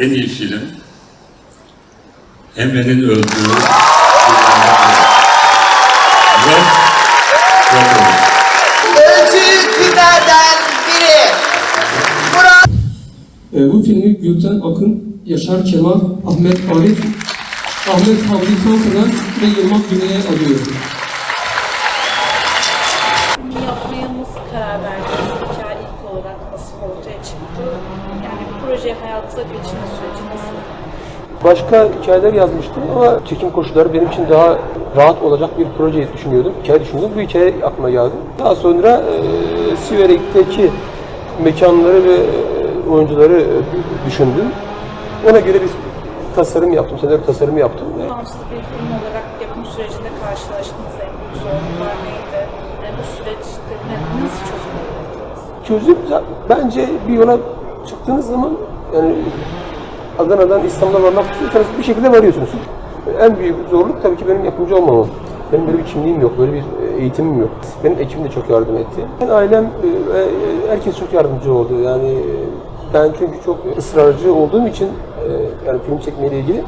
En iyi film Emre'nin öldüğü Öldüğü günlerden biri. Murat E, bu filmi Gülten Akın, Yaşar Kemal, Ahmet Arif, Ahmet Hamdi Tanpınar ve Yılmaz Güney'e alıyor. Başka hikayeler yazmıştım ama çekim koşulları benim için daha rahat olacak bir proje düşünüyordum. Hikaye düşündüm. Bu hikaye aklıma geldi. Daha sonra e, Siverek'teki mekanları ve e, oyuncuları e, düşündüm. Ona göre bir tasarım yaptım, senaryo tasarımı yaptım. Bağımsız bir film olarak yapım sürecinde karşılaştığınız en büyük zorluklar neydi? Yani bu süreçte nasıl çözüm çözüm bence bir yola çıktığınız zaman yani Adana'dan İstanbul'a varmak istiyorsanız bir şekilde varıyorsunuz. En büyük zorluk tabii ki benim yapımcı olmamam. Benim böyle bir kimliğim yok, böyle bir eğitimim yok. Benim ekibim de çok yardım etti. Ben ailem, e, e, herkes çok yardımcı oldu. Yani e, ben çünkü çok ısrarcı olduğum için e, yani film çekmeyle ilgili.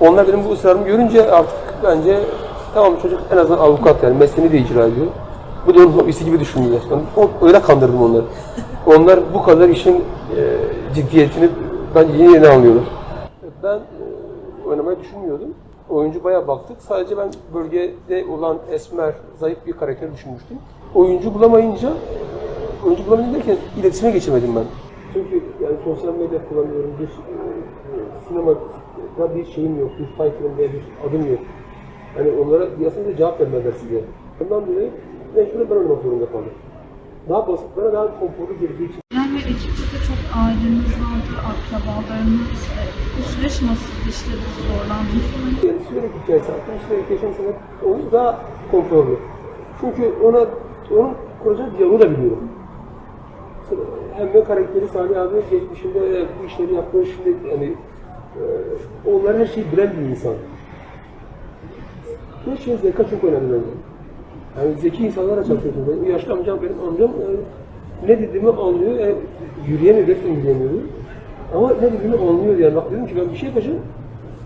Onlar benim bu ısrarımı görünce artık bence tamam çocuk en azından avukat yani mesleğini de icra ediyor. Bu da onun hobisi gibi düşündüler. Ben öyle kandırdım onları. Onlar bu kadar işin e, ciddiyetini bence yeni yeni anlıyorlar. Ben e, oynamayı düşünmüyordum. Oyuncu bayağı baktık. Sadece ben bölgede olan esmer, zayıf bir karakter düşünmüştüm. Oyuncu bulamayınca, oyuncu bulamayınca derken iletişime geçemedim ben. Çünkü yani sosyal medya kullanıyorum, bir e, sinemada bir şeyim yok, bir title'ım diye bir adım yok. Hani onlara aslında cevap vermezler size. Ondan dolayı mecburen ben oynamak zorunda kaldım. Daha basit, bana daha konforlu geleceği için. Yani ekipte de çok aileniz vardı, akrabalarınız. E, Bu süreç nasıl işledi, zorlandınız mı? Sürekli hikayesi, 60 sürekli yaşam sana onu daha konforlu. Çünkü ona, onun kuracağı diyaloğu da biliyorum. Hem de karakteri Salih abi geçmişinde bu işleri yaptığı şimdi yani e, onların her şeyi bilen bir insan. Bu şey zeka çok önemli. Yani zeki insanlarla çalışıyorsun. Benim yaşlı amcam, benim amcam e, ne dediğimi anlıyor. E, yürüyemiyor, gerçekten yürüyemiyor. Ama ne dediğimi anlıyor yani. Bak dedim ki ben bir şey yapacağım.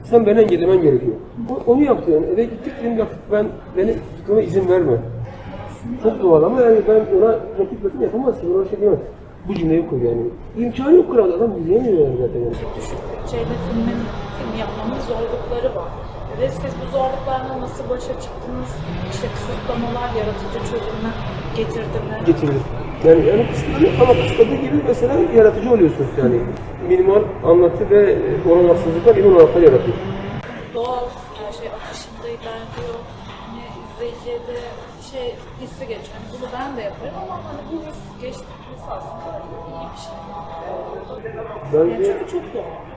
Sen beni engellemen gerekiyor. O, onu yaptı yani. Eve gittik dedim bak ben beni gitmeme izin verme. Çok doğal ama yani ben ona rakip resim yapamaz ki. Ona şey diyemez. Bu cümleyi kur yani. İmkanı yok kral adam yürüyemiyor yani zaten. Yani. bütçeyle filmin, film yapmanın zorlukları var. Ve siz bu zorluklarla nasıl başa çıktınız? İşte kısıtlamalar yaratıcı çözümler getirdi mi? Yani, yani kısıtlı ama kısıtladığı gibi mesela yaratıcı oluyorsunuz yani. Minimal anlatı ve olanaksızlıklar yeni olanaklar yaratıyor. Doğal her şey akışında ilerliyor. Hani izleyiciye de şey hissi geçiyor. Yani bunu ben de yaparım ama hani bu his geçtikçesi aslında iyi bir şey. Yani Bence çünkü çok doğal.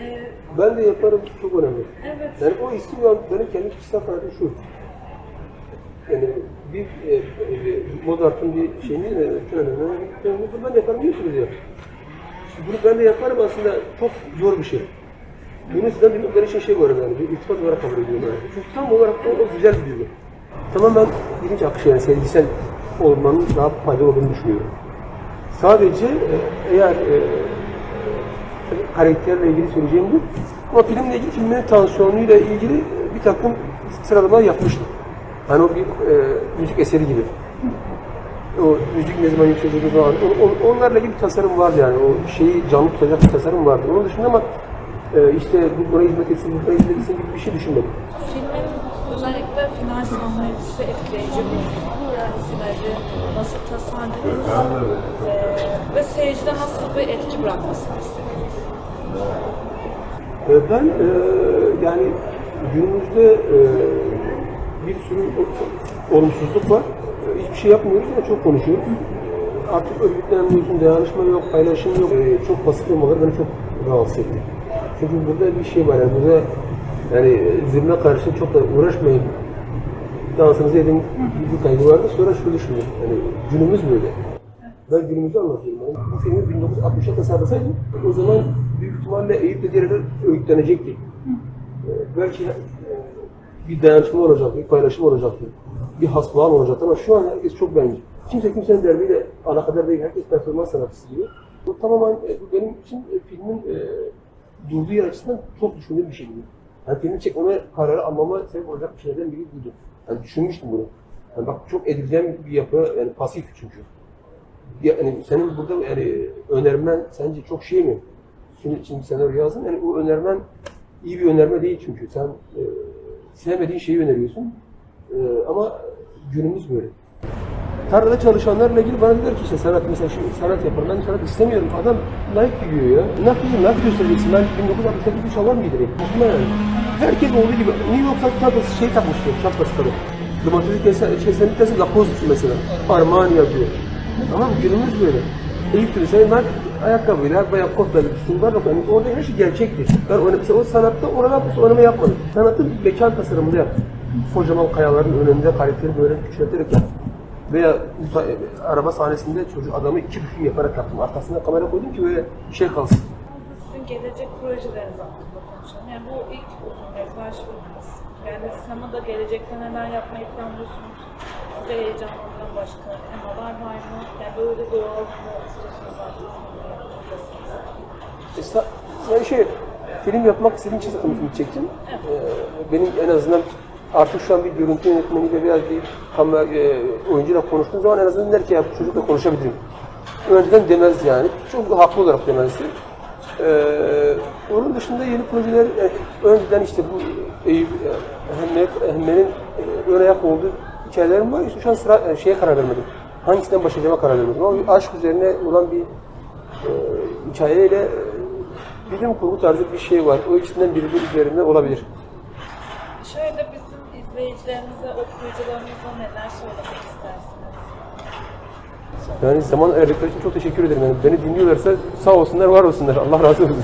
Ee, ben de yaparım çok önemli. evet. Yani o ben, benim kendi kişisel kanaatim şu. Yani bir e, e, Mozart'ın bir şeyini e, şöyle bunu ben yaparım diyorsunuz ya. İşte bunu ben de yaparım aslında çok zor bir şey. Bunu sizden bilmek için şey var yani, bir iltifat olarak kabul ediyorum yani. Çünkü tam olarak o, o güzel bir duygu. Tamam ben bilinç akışı yani sevgisel olmanın daha faydalı olduğunu düşünüyorum. Sadece e, eğer e, karakterle ilgili söyleyeceğim bu. Ama filmle ilgili filmin tansiyonuyla ilgili bir takım sıralamalar yapmıştım. Hani o bir e, müzik eseri gibi. O müzik ne zaman yükselecek falan. On, on, onlarla ilgili bir tasarım vardı yani. O şeyi canlı tutacak bir tasarım vardı. Onun dışında ama e, işte bu buna hizmet etsin, buna hizmet etsin gibi bir şey düşünmedim. Filmin özellikle final sahnesi etkileyici bir yani finali nasıl tasarladınız ee, ve seyircide nasıl bir etki bırakmasını istediniz? E, Ben e, yani günümüzde e, bir sürü olumsuzluk var. E, Hiçbir şey yapmıyoruz ama çok konuşuyoruz. Artık örgütlenmiyorsun, dayanışma yok, paylaşım yok. E, çok basit olmaları beni çok rahatsız etti. Çünkü burada bir şey var yani burada yani e, zulme karşı çok da uğraşmayın. Dansınızı edin gibi bir kaygı vardı. Sonra şunu düşündüm. Yani günümüz böyle. Ben günümüzü anlatıyorum. Bu filmi 1960'ta tasarlasaydım o zaman büyük ihtimalle Eyüp'le diğerleri öğütlenecekti. Ee, belki e, bir dayanışma olacaktı, bir paylaşım olacaktı, bir hasbihal olacaktı ama şu an herkes çok bencil. Kimse kimsenin derdiyle alakadar değil, herkes performans sanatçısı gibi. Bu tamamen e, bu benim için e, filmin e, durduğu yer açısından çok düşündüğüm bir şey bu. Yani filmi çek, ona kararı almama sebep olacak bir şeylerden biri buydu. Yani düşünmüştüm bunu. Yani bak çok edilgen bir yapı, yani pasif çünkü. Yani senin burada yani önermen sence çok şey mi? Şimdi, şimdi senaryo yazdın, yani o önermen iyi bir önerme değil çünkü. Sen e, sevmediğin şeyi öneriyorsun. E, ama günümüz böyle. Tarlada çalışanlarla ilgili bana dediler ki işte sanat mesela şu sanat yaparım ben sanat istemiyorum. Adam like giyiyor ya. Ne yapayım, ne göstereceksin? Ben 1968 bir şalvar mı giydireyim? Saçma yani. Herkes olduğu gibi. New York tablası şey takmıştı, şapkası tabii. Domatesi kesen, senin kesen Lacoste mesela. Armani yazıyor. Tamam? Günümüz böyle. İlk türlü sen ayakkabıyla veya kotla bir var yok. Yani orada her şey gerçekti. Ben onu, mesela o sanatta orada oynama yapmadım. Sanatı mekan tasarımında yaptım. Kocaman kayaların önünde kaliteli böyle küçülterek yaptım. Veya araba sahnesinde çocuk adamı iki büklüm yaparak yaptım. Arkasına kamera koydum ki böyle şey kalsın. Sizin gelecek projeleriniz hakkında konuşalım. Yani bu ilk uzun filminiz. Yani sinemada gelecekte neler yapmayı planlıyorsunuz? Size heyecanlandıran başka temalar var mı? Yani böyle doğal mı Esta- Yani şey, film yapmak istediğim için zaten film çektim. Ee, benim en azından artık şu an bir görüntü yönetmeniyle biraz bir kamera, e, oyuncuyla konuştuğum zaman en azından der ki ya bu çocukla konuşabilirim. Önceden demez yani. Çok haklı olarak demezdi. Ee, onun dışında yeni projeler, e, önceden işte bu Eyüp Ehmen'in e, ön ayak olduğu hikayelerim var. İşte şu an sıra, e, şeye karar vermedim. Hangisinden başlayacağıma karar vermedim. Ama bir aşk üzerine olan bir e, hikayeyle e, bilim kurgu tarzı bir şey var. O ikisinden biri bir üzerinde olabilir. Şöyle bizim izleyicilerimize, okuyucularımıza neler söylemek istersiniz? Yani zaman ayırdıkları için çok teşekkür ederim. Yani beni dinliyorlarsa sağ olsunlar, var olsunlar. Allah razı olsun.